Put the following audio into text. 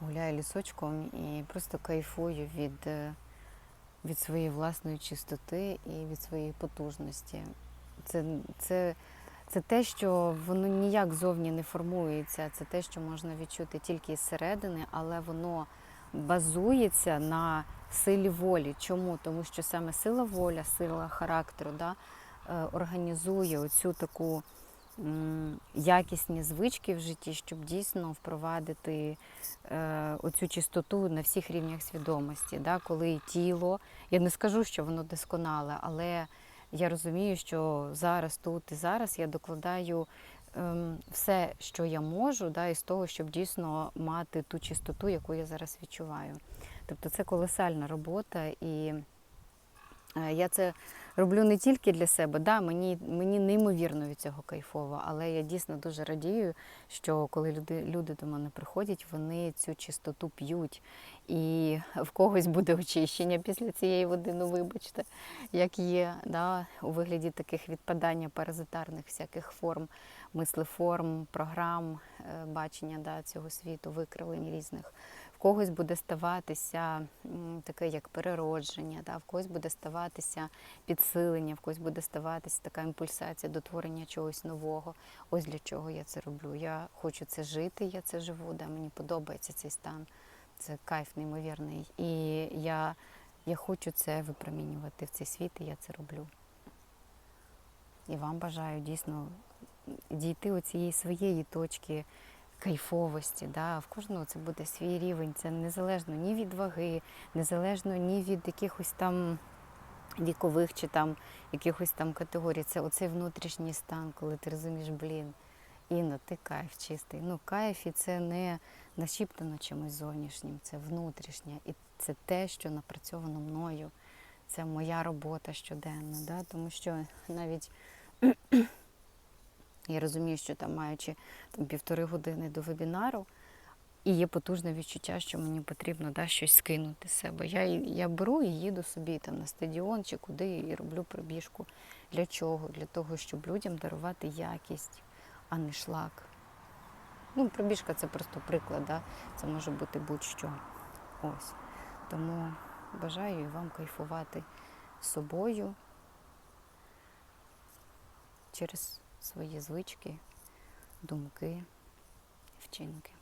гуляю лісочком і просто кайфую від, е, від своєї власної чистоти і від своєї потужності. Це, це, це те, що воно ніяк зовні не формується, це те, що можна відчути тільки зсередини, але воно базується на силі волі. Чому? Тому що саме сила воля, сила характеру да, е, організує оцю таку якісні звички в житті, щоб дійсно впровадити е, оцю чистоту на всіх рівнях свідомості. Да, коли тіло, я не скажу, що воно досконале, але я розумію, що зараз, тут і зараз я докладаю ем, все, що я можу, да, із того, щоб дійсно мати ту чистоту, яку я зараз відчуваю. Тобто це колосальна робота, і е, я це роблю не тільки для себе. Да, мені, мені неймовірно від цього кайфово, але я дійсно дуже радію, що коли люди, люди до мене приходять, вони цю чистоту п'ють. І в когось буде очищення після цієї води, ну вибачте, як є, да, у вигляді таких відпадання паразитарних всяких форм, мислеформ, програм е, бачення да, цього світу, викривлень різних. В когось буде ставатися таке як переродження, да, в когось буде ставатися підсилення, в когось буде ставатися така імпульсація до творення чогось нового. Ось для чого я це роблю. Я хочу це жити, я це живу, да, мені подобається цей стан. Це кайф неймовірний. І я, я хочу це випромінювати в цей світ, і я це роблю. І вам бажаю дійсно дійти у цієї своєї точки кайфовості. Да? В кожного це буде свій рівень. Це незалежно ні від ваги, незалежно ні від якихось там вікових чи там якихось там категорій. Це оцей внутрішній стан, коли ти розумієш, блін, Інна, ти кайф чистий. Ну, кайф і це не нашіптано чимось зовнішнім, це внутрішнє. І це те, що напрацьовано мною. Це моя робота щоденна. Да? Тому що навіть я розумію, що там, маючи там, півтори години до вебінару, і є потужне відчуття, що мені потрібно да, щось скинути з себе. Я, я беру і їду собі там, на стадіон чи куди і роблю пробіжку. Для чого? Для того, щоб людям дарувати якість, а не шлак. Ну, пробіжка це просто приклад, да? це може бути будь-що. Ось. Тому бажаю і вам кайфувати собою через свої звички, думки, вчинки.